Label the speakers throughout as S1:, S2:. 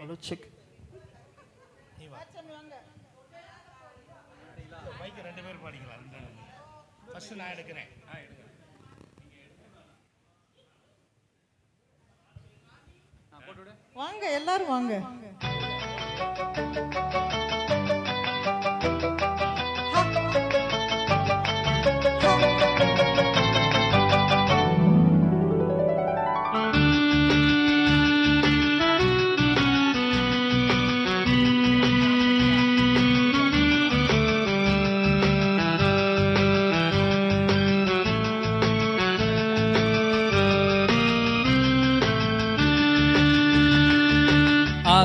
S1: Hello check
S2: மைக்கு ரெண்டு பேரும் பாடிக்கலாம் ரெண்டு ஃபர்ஸ்ட் நான் எடுக்கிறேன்.
S3: வாங்க எல்லாரும் வாங்க.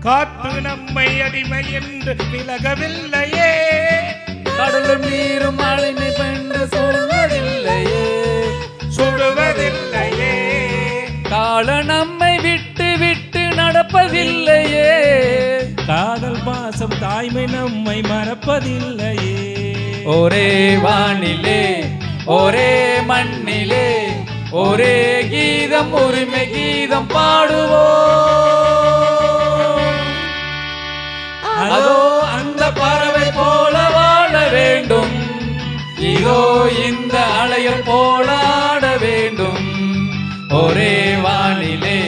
S2: காற்று நம்மை அடிமை என்று விலகவில்லையே.
S4: கடலும் நீரும் அழிமை பெண்டு சொல்வதில்லையே.
S2: சுடுவதில்லையே
S4: கால நம்மை விட்டு விட்டு
S2: நடப்பதில்லை பாசம் தாய்மை நம்மை மறப்பதில்லையே.
S4: ஒரே வானிலே ஒரே மண்ணிலே ஒரே கீதம் உரிமை கீதம் பாடுவோம். அதோ அந்த பறவை போல வாழ வேண்டும். இதோ இந்த அலையல் போல ஆட வேண்டும். ஒரே வானிலே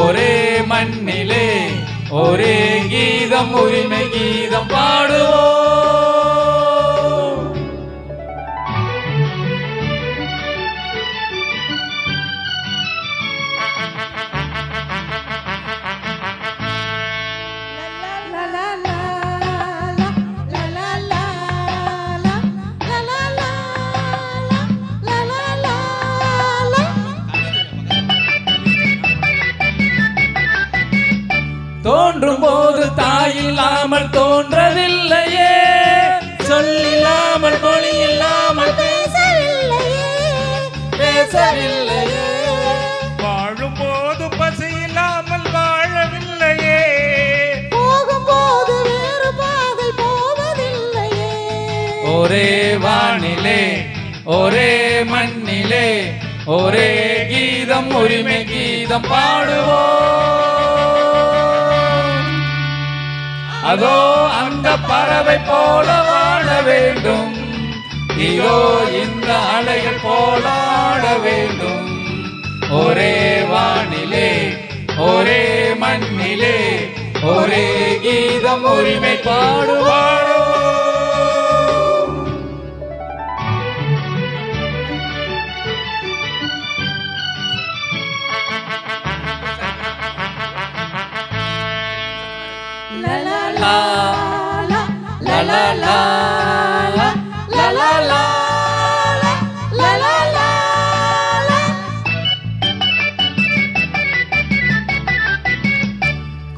S4: ஒரே மண்ணிலே ஒரே கீதம் உரிமை கீதம் பாடுவோம். தாயில்லாமல் தோன்றவில்லையே. சொல்லில்லாமல் மொழி இல்லாமல்
S3: பேசவில்லையே.
S4: பேசவில்லையே.
S2: வாழும்போது பசி இல்லாமல் வாழவில்லையே.
S3: போகும்போது வேறு பாதை போவதில்லையே.
S4: ஒரே வானிலே ஒரே மண்ணிலே ஒரே கீதம் உரிமை கீதம் பாடுவோம். அதோ அந்த பறவை போல வாழ வேண்டும். இதோ இந்த அலைகள் போலாட வேண்டும். ஒரே வானிலே ஒரே மண்ணிலே ஒரே கீதம் உரிமை
S3: பாடுவாடோ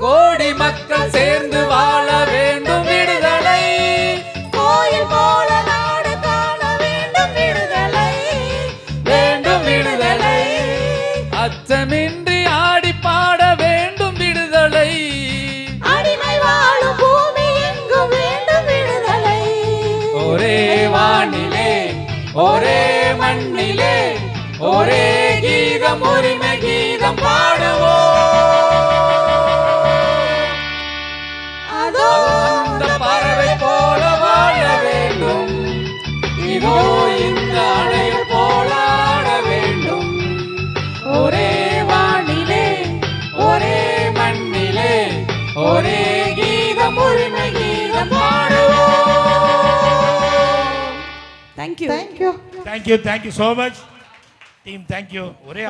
S4: கோடி மக்கள் சேர்ந்து வாழ ஒரே
S3: மண்ணிலே ஒரே கீதம் உரிமை கீதம் பாடுவோம்.
S4: அதோ அந்த பறவை போல வாழ வேண்டும். இதோ
S3: இந்த அணையை போல ஆட வேண்டும்.
S4: ஒரே வானிலே ஒரே மண்ணிலே ஒரே கீதம் உரிமை கீதம் பாடுவோம்.
S3: Thank you thank you thank
S5: you
S6: thank
S2: you so much team thank you ఒరే